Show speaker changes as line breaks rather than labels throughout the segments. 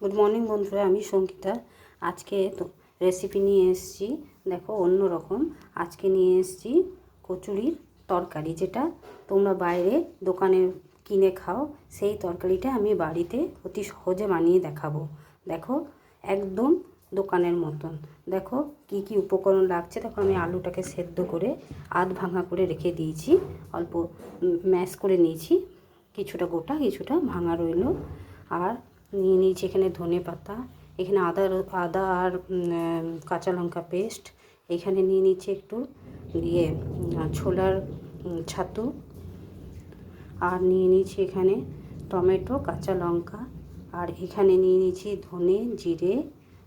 Good morning বন্ধুরা, আমি সঙ্গীতা আজকে তো রেসিপি নিয়ে এসেছি, দেখো, অন্য রকম। আজকে নিয়ে এসেছি কচুরির তরকারি, যেটা তোমরা বাইরে দোকানে কিনে খাও, সেই তরকারিটা আমি বাড়িতে অতি সহজে বানিয়ে দেখাবো। দেখো, একদম দোকানের মতন। দেখো, কি কি উপকরণ লাগছে। দেখো, আমি আলুটাকে সেদ্ধ করে আধ ভাঙা করে রেখে দিয়েছি। অল্প ম্যাশ করে নিয়েছি। কিছুটা গোটা, কিছুটা ভাঙা রইল। আর নিয়ে নিয়েছি এখানে ধনে পাতা এখানে আদা আদা আর কাঁচা লঙ্কা পেস্ট এখানে নিয়ে নিচ্ছি একটু উম, ছোলার ছাতু আর নিয়ে নিয়েছি এখানে টমেটো কাঁচা লঙ্কা আর এখানে নিয়ে নিয়েছি ধনে জিরে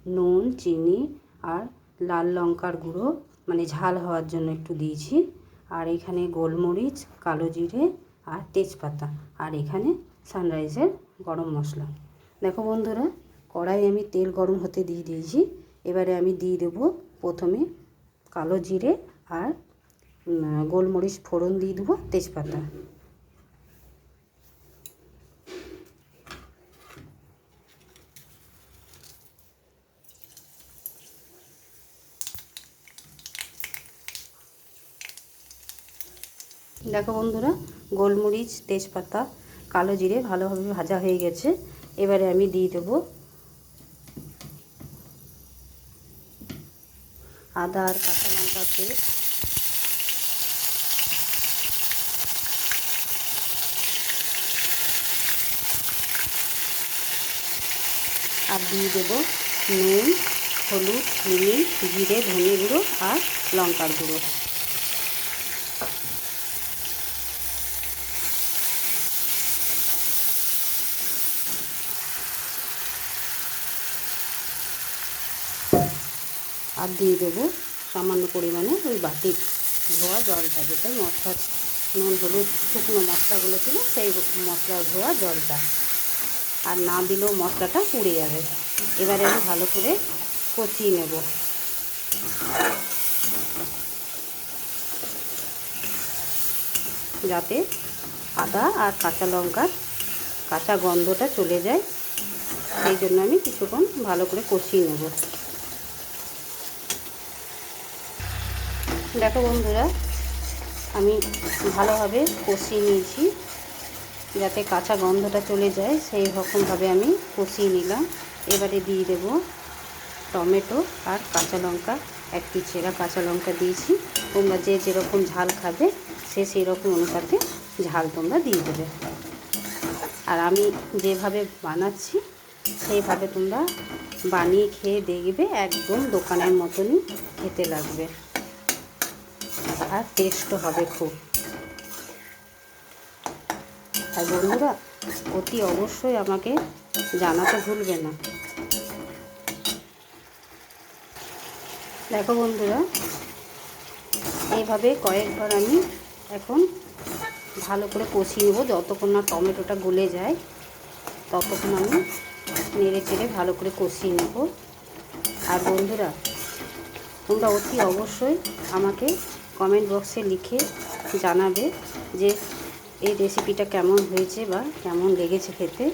নুন চিনি আর লাল লঙ্কার গুঁড়ো মানে ঝাল হওয়ার জন্য একটু দিয়েছি আর এখানে গোলমরিচ কালো জিরে আর তেজপাতা আর এখানে সানরাইজের গরম মশলা। দেখো বন্ধুরা কড়াই আমি তেল গরম হতে দিয়ে দিয়েছি। এবারে আমি দিয়ে দেবো প্রথমে কালো জিরে আর গোলমরিচ ফোড়ন দিয়ে দেবো তেজপাতা। দেখো বন্ধুরা, গোলমরিচ, তেজপাতা, কালো জিরে ভালোভাবে ভাজা হয়ে গেছে। এবারে আমি দিয়ে দেবো। আদা আর কাঁচা লঙ্কা পেস্ট। আর দিয়ে দেবো নুন, হলুদ চিনি জিরে, ধনে গুঁড়ো আর লঙ্কার গুঁড়ো। আর দিয়ে দেবো সামান্য পরিমাণে ওই বাটির ধোয়া জলটা, যেটা মশলা নুন, হলুদ, শুকনো মশলাগুলো ছিল সেই মশলার ধোয়া জলটা। আর না দিলেও মশলাটা পুড়ে যাবে। এবারে আমি ভালো করে কষিয়ে নেব। যাতে আদা আর কাঁচা লঙ্কার কাঁচা গন্ধটা চলে যায়, সেই জন্য আমি কিছুক্ষণ ভালো করে কষিয়ে নেব। দেখো বন্ধুরা, আমি ভালোভাবে কষিয়ে নিয়েছি যাতে কাঁচা গন্ধটা চলে যায়, সেই রকমভাবে আমি কষিয়ে নিলাম। এবারে দিয়ে দেব টমেটো আর কাঁচা লঙ্কা একটি চেরা কাঁচা লঙ্কা দিয়েছি। তোমরা যে যেরকম ঝাল খাবে, সে সেই রকম অনুপাতে ঝাল তোমরা দিয়ে দেবে। আর আমি যেভাবে বানাচ্ছি, সেইভাবে তোমরা বানিয়ে খেয়ে দেখবে, একদম দোকানের মতনই খেতে লাগবে। আর টেস্টও হবে খুব। আর বন্ধুরা, অতি অবশ্যই আমাকে জানাতে ভুলবে না। দেখো বন্ধুরা, এইভাবে কয়েকবার আমি এখন ভালো করে কষিয়ে নেব। যতক্ষণ না টমেটোটা গলে যায়, ততক্ষণ আমি নেড়ে চেড়ে ভালো করে কষিয়ে নেব। আর বন্ধুরা, তোমরা অতি অবশ্যই আমাকে কমেন্ট বক্সে লিখে জানাবে যে এই রেসিপিটা কেমন হয়েছে বা কেমন লেগেছে খেতে।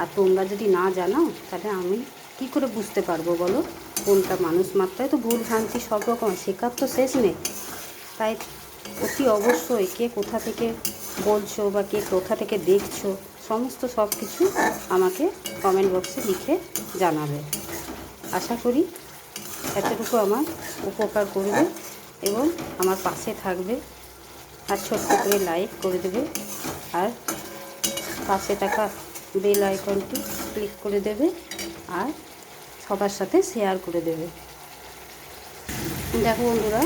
আর তোমরা যদি না জানাও, তাহলে আমি কি করে বুঝতে পারব বলো? কোনটা মানুষ মাত্রায় তো ভুল ভ্রান্তি সব রকম। শেখার তো শেষ নেই। তাই অতি অবশ্যই কে কোথা থেকে বলছো বা কে কোথা থেকে দেখছ, সমস্ত সব কিছু আমাকে কমেন্ট বক্সে লিখে জানাবে। আশা করি এতটুকু আমার উপকার করবে। এবং আমার পাশে থাকবে। আর ছোট্ট করে লাইক করে দেবে। আর পাশে থাকা বেল আইকনটি ক্লিক করে দেবে। আর সবার সাথে শেয়ার করে দেবে। দেখো বন্ধুরা,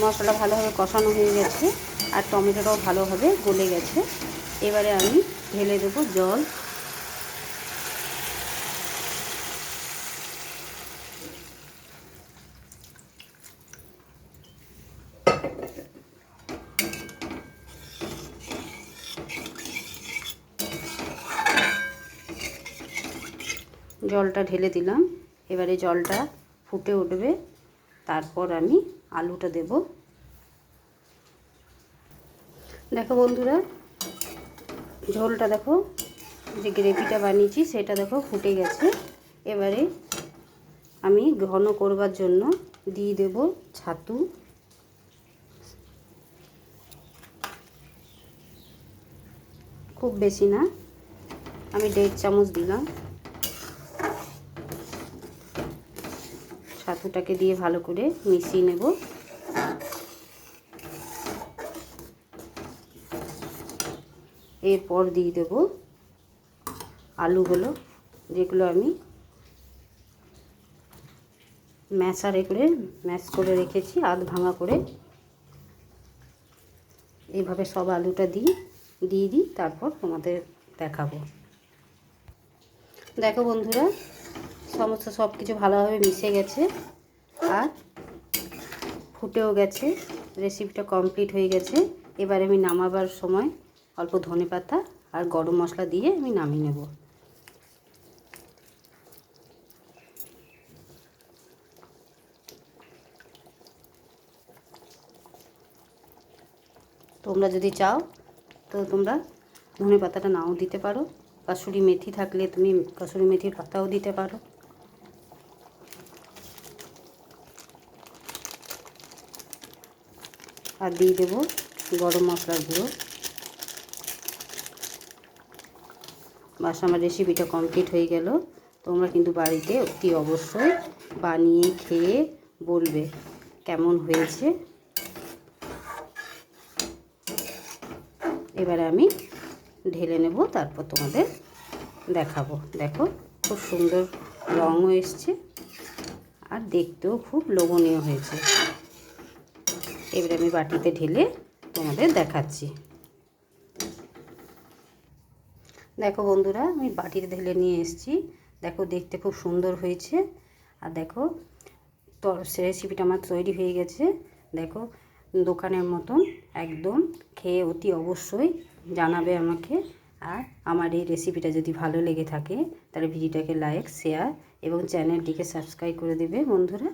মশলা ভালোভাবে কষানো হয়ে গেছে। আর টমেটোটাও ভালোভাবে গলে গেছে। এবারে আমি ঢেলে দেবো জল। জলটা ঢেলে দিলাম। এবারে জলটা ফুটে উঠবে। তারপর আমি আলুটা দেব। দেখো বন্ধুরা, ঝোলটা দেখো, যে গ্রেভিটা বানিয়েছি সেটা দেখো ফুটে গেছে। এবারে আমি ঘন করবার জন্য দিয়ে দেব ছাতু। খুব বেশি না। আমি দেড় চামচ দিলাম। ছাতুটাকে দিয়ে ভালো করে মিশিয়ে নেব। এরপর দিয়ে দেব আলুগুলো, যেগুলো আমি ম্যাশারে করে, ম্যাশ করে রেখেছি, আধ ভাঙা করে। এইভাবে সব আলুটা দিই দিয়ে দিই, তারপর তোমাদের দেখাবো। দেখো বন্ধুরা, সমস্ত সব কিছু ভালোভাবে মিশে গেছে আর ফুটেও গেছে রেসিপিটা কমপ্লিট হয়ে গেছে। এবার আমি নামাবার সময় অল্প ধনে পাতা আর গরম মশলা দিয়ে আমি নামিয়ে নেব। তোমরা যদি চাও তো তোমরা ধনে পাতাটা নাও দিতে পারো। কাসুরি মেথি থাকলে তুমি কাসুরি মেথির পাতাও দিতে পারো। আর দিয়ে দেবো গরম মশলার গুঁড়ো। বাস আমার রেসিপিটা কমপ্লিট হয়ে গেল। তোমরা কিন্তু বাড়িতে অতি অবশ্যই বানিয়ে খেয়ে বলবে কেমন হয়েছে। এবারে আমি ঢেলে নেব, তারপর তোমাদের দেখাবো। দেখো, খুব সুন্দর রঙও এসছে আর দেখতেও খুব লোভনীয় হয়েছে। এবারে আমি বাটিতে ঢেলে তোমাদের দেখাচ্ছি। দেখো বন্ধুরা, আমি বাটিতে ঢেলে নিয়ে এসেছি। দেখো, দেখতে খুব সুন্দর হয়েছে। আর দেখো, তো রেসিপিটা আমার তৈরি হয়ে গেছে। দেখো দোকানের মতন একদম খেয়ে অতি অবশ্যই জানাবে আমাকে। আর আমার এই রেসিপিটা যদি ভালো লেগে থাকে, তাহলে ভিডিওটাকে লাইক শেয়ার এবং চ্যানেলটিকে সাবস্ক্রাইব করে দেবে বন্ধুরা।